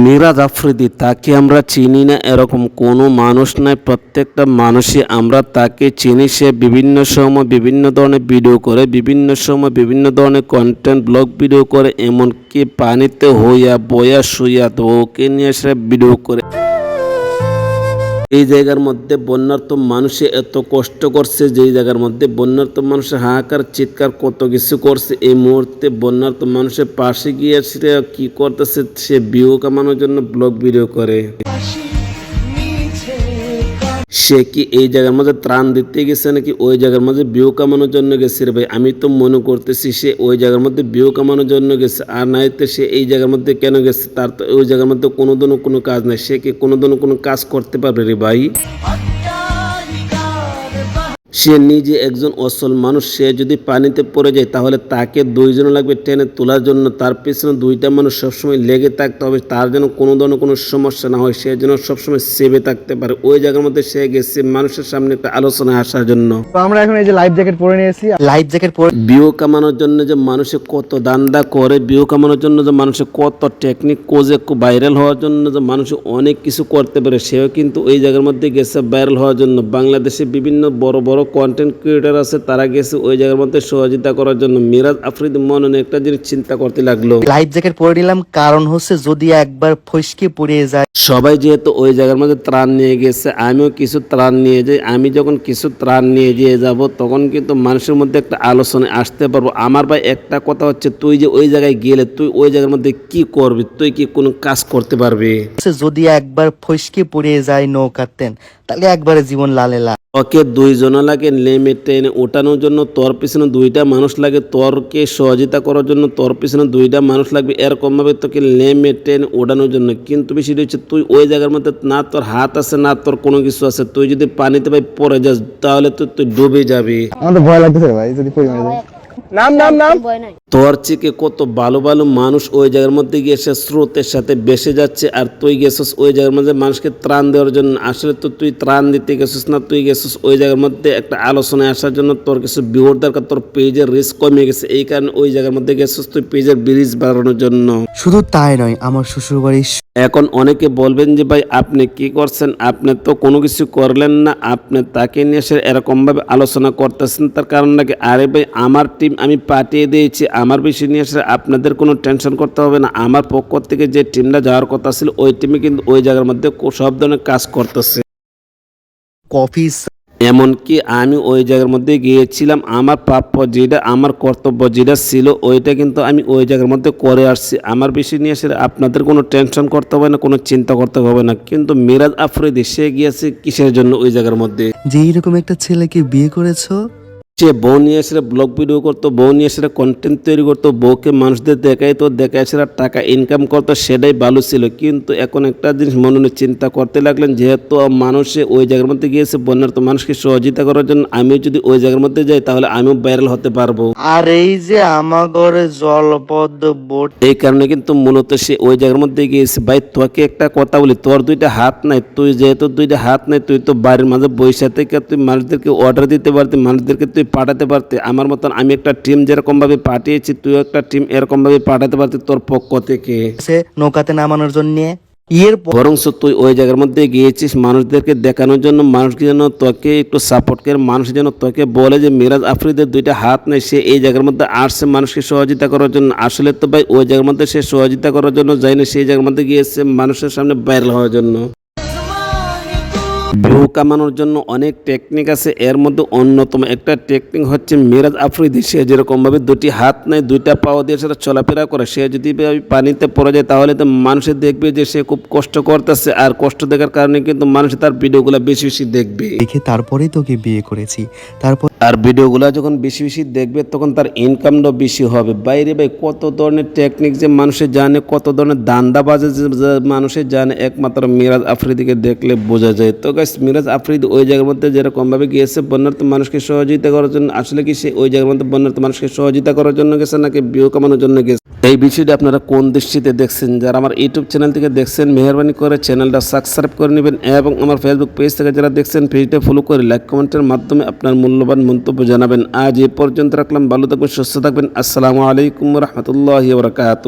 মিরাজ আফ্রিদি তাকে আমরা চিনি না, এরকম কোনো মানুষ নাই। প্রত্যেকটা মানুষই আমরা তাকে চিনি। সে বিভিন্ন সময় বিভিন্ন ধরনের ভিডিও করে, বিভিন্ন সময় বিভিন্ন ধরনের কন্টেন্ট ব্লগ ভিডিও করে, এমনকি পানিতে হইয়া বয়া শুইয়া তো ওকে নিয়ে সে ভিডিও করে। এই জায়গার মধ্যে বন্যার্ত মানুষে এত কষ্ট করছে, যেই জায়গার মধ্যে বন্যার্ত মানুষের হাহাকার, চিৎকার, কত কিছু করছে, এই মুহূর্তে বন্যার্ত মানুষের পাশে গিয়ে সেটা কি করতেছে, সে ভিউ কামানোর জন্য ব্লগ ভিডিও করে। সে কি এই জায়গার মধ্যে ত্রাণ দিতে গেছে নাকি ওই জায়গার মাঝে বিয়ে কামানোর জন্য গেছে রে ভাই? আমি তো মনে করতেছি সে ওই জায়গার মধ্যে বিয়ে কামানোর জন্য গেছে, আর নাই তো সে এই জায়গার মধ্যে কেন গেছে? তার তো ওই জায়গার মধ্যে কোনো দিনও কোনো কাজ নাই। সে কি কোনো দিনও কোনো কাজ করতে পারবে রে ভাই? সে নিজে একজন অসল মানুষ সে যদি পানিতে পড়ে যায় তাহলে তাকে দুইজন লাগবে টেনে তোলার জন্য। তার পেছনে দুইটা মানুষ সবসময় লেগে থাকতে হবে তার যেন কোনো ধরনের কোনো সমস্যা না হয় সে যেন সবসময় সেভে থাকতে পারে। ওই জায়গার মধ্যে সে গেছে মানুষের সামনে একটা আলোচনায় আসার জন্য। তো আমরা এখন এই যে লাইফ জ্যাকেট পরে নিয়েছি। লাইফ জ্যাকেট পরে বিও কামানোর জন্য যে মানুষে কত দান্দা করে বিও কামানোর জন্য যে মানুষে কত টেকনিক কোজে ভাইরাল হওয়ার জন্য যে মানুষ অনেক কিছু করতে পারে সেও কিন্তু ওই জায়গার মধ্যে গেছে ভাইরাল হওয়ার জন্য। বাংলাদেশে বিভিন্ন বড় বড় কন্টেন্ট ক্রিয়েটার আছে, তারা গেছে ওই জায়গার মধ্যে সহযোগিতা করার জন্য। মিরাজ আফ্রিদ মননে একটা জিনিস চিন্তা করতে লাগল। লাইফ জ্যাকেট পরে নিলাম, কারণ হচ্ছে যদি একবার ফসকে পড়ে যায় সবাই যেহেতু ওই জায়গার মধ্যে ত্রাণ নিয়ে গেছে আমিও কিছু ত্রাণ নিয়ে যাই আমি যখন কিছু ত্রাণ নিয়ে যেয়ে যাব তখন কিন্তু মানুষের মধ্যে একটা আলোচনায় আসতে পারব। আমার ভাই একটা কথা হচ্ছে তুই যে ওই জায়গায় গেলে তুই ওই জায়গার মধ্যে কি করবি? তুই কি কোনো কাজ করতে পারবি? যদি একবার ফসকে পড়ে যায় নৌকাতেন তাহলে একবারে জীবন লালে লাল। ওকে দুইজন লাগে নেমে টেনে ওঠানোর জন্য তোর পিছনে দুইটা মানুষ লাগে তোরকে সহযোগিতা করার জন্য তোর পিছনে দুইটা মানুষ লাগবে। এরকমভাবে তোকে নেমে টেনে ওঠানোর জন্য। কিন্তু বিষয়টা হচ্ছে তুই ওই জায়গার মধ্যে না তোর হাত আছে, না তোর কোনো কিছু আছে, তুই যদি পানিতে ভাই পড়ে যাস, তাহলে তো তুই ডুবে যাবি। আমার ভয় লাগতেছে ভাই, যদি পড়ে যায়। নাম নাম নাম। তোর থেকে কত ভালো ভালো মানুষ ওই জায়গার মধ্যে গিয়ে সে স্রোতের সাথে বেসে যাচ্ছে আর তুই গেছিস ওই জায়গার মধ্যে মানুষকে ত্রাণ দেওয়ার জন্য। আসলে তো তুই ত্রাণ দিতে গেছিস না তুই গেছিস ওই জায়গার মধ্যে একটা আলোচনায় আসার জন্য। তোর কিছু বিহর দরকার তোর পেজের রিস্ক কমে গেছে। এই কারণে ওই জায়গার মধ্যে গেছিস তুই পেজের ব্রিজ বাড়ানোর জন্য। শুধু তাই নয় আমার শ্বশুর বাড়ির এখন অনেকে বলবেন যে ভাই আপনি কি করছেন? আপনি তো কোনো কিছু করলেন না। আপনি তাকে নিয়ে এসে এরকমভাবে আলোচনা করতেছেন। তার কারণ নাকি আরে ভাই আমার টিম আমি পাঠিয়ে দিয়েছি। আমার বিষয় নিয়ে এসে আপনাদের কোনো টেনশন করতে হবে না। আমার পক্ষ থেকে যে টিমটা যাওয়ার কথা ছিল ওই টিমে কিন্তু ওই জায়গার মধ্যে সব ধরনের কাজ করতেছে। কফি এমনকি আমি ওই জায়গার মধ্যে গিয়েছিলাম। আমার প্রাপ্য যেটা আমার কর্তব্য যেটা ছিল ওইটা কিন্তু আমি ওই জায়গার মধ্যে করে আসছি। আমার বিষয় নিয়ে এসে আপনাদের কোনো টেনশন করতে হবে না কোনো চিন্তা করতে হবে না। কিন্তু মিরাজ আফরিদি সে গিয়েছে কিসের জন্য ওই জায়গার মধ্যে? যে এইরকম একটা ছেলেকে বিয়ে করেছ সে বউ নিয়ে এসে ব্লগ ভিডিও করতো বউ নিয়ে এসে কন্টেন্ট তৈরি করতো বউকে মানুষদের দেখাই তো দেখায় এসে টাকা ইনকাম করতো সেটাই ভালো ছিল। কিন্তু এখন একটা জিনিস মনে মনে চিন্তা করতে লাগলেন যেহেতু মানুষে ওই জায়গার মধ্যে গিয়েছে বন্যার তো মানুষকে সহযোগিতা করার জন্য আমিও যদি ওই জায়গার মধ্যে যাই তাহলে আমিও ভাইরাল হতে পারব। আর এই যে আমার ঘরে জলপদ্ম বোট এই কারণে কিন্তু মূলত সে ওই জায়গার মধ্যে গিয়েছে। ভাই তোকে একটা কথা বলি তোর দুইটা হাত নাই তুই যেহেতু দুইটা হাত নাই তুই তো বাড়ির মাঝে বৈশা থেকে তুই মানুষদেরকে অর্ডার দিতে পারতি মানুষদেরকে তুই পাঠাতে পারতি আমার মতন আমি একটা টিম যেরকম ভাবে পাঠিয়েছি তুই একটা টিম এরকম ভাবে পাঠাতে পারতি তোর পক্ষ থেকে। আছে নৌকাতে নামানোর জন্য। এর তুই ওই জায়গার মধ্যে গিয়েছিস মানুষদেরকে দেখানোর জন্য মানুষকে যেন তোকে একটু সাপোর্ট করে মানুষ যেন তোকে বলে যে মিরাজ আফ্রিদের দুইটা হাত নেই সে এই জায়গার মধ্যে আসছে মানুষকে সহযোগিতা করার জন্য। আসলে তো ভাই ওই জায়গার মধ্যে সে সহযোগিতা করার জন্য যায়নি সেই জায়গার মধ্যে গিয়েছে মানুষের সামনে ভাইরাল হওয়ার জন্য। ভিউ কামানোর জন্য অনেক টেকনিক আছে। এর মধ্যে অন্যতম একটা টেকনিক হচ্ছে মিরাজ আফ্রিদি। সে যেরকমভাবে দুটি হাত নেয়, দুইটা পাও দিয়ে সেটা চলাফেরা করে। সে যদি পানিতে পড়ে যায়, তাহলে তো মানুষের দেখবে যে সে খুব কষ্ট করতেছে। আর কষ্ট দেখার কারণে কিন্তু মানুষ তার ভিডিওগুলো বেশি বেশি দেখবে। দেখে তারপরেই তোকে বিয়ে করেছি। তারপর আর ভিডিওগুলো যখন বেশি বেশি দেখবে, তখন তার ইনকামটাও বেশি হবে। বাইরে ভাই, কত ধরনের টেকনিক যে মানুষের জানে, কত ধরনের দান্দা বাজে যে মানুষের জানে, একমাত্র মিরাজ আফ্রিদিকে দেখলে বোঝা যায়। তো গাছ মিরাজ আফ্রিদি ওই জায়গার মধ্যে যেরকমভাবে গিয়েছে, বন্যার্থ মানুষকে সহযোগিতা করার জন্য, আসলে কি সে ওই জায়গার মধ্যে বন্যার্থ মানুষকে সহযোগিতা করার জন্য গেছে, নাকি বিয়ে কামানোর জন্য গেছে? এই ভিডিওটি আপনারা কোন দৃষ্টিতে দেখছেন? যারা আমার ইউটিউব চ্যানেল থেকে দেখছেন, মেহরবানি করে চ্যানেলটা সাবস্ক্রাইব করে নেবেন এবং আমার ফেসবুক পেজ থেকে যারা দেখছেন পেজটা ফলো করে লাইক কমেন্টের মাধ্যমে আপনার মূল্যবান মন্তব্য জানাবেন। আজ এ পর্যন্ত রাখলাম। ভালো থাকবেন, সুস্থ থাকবেন। আসসালামু আলাইকুম রহমতুল্লাহ বরকাত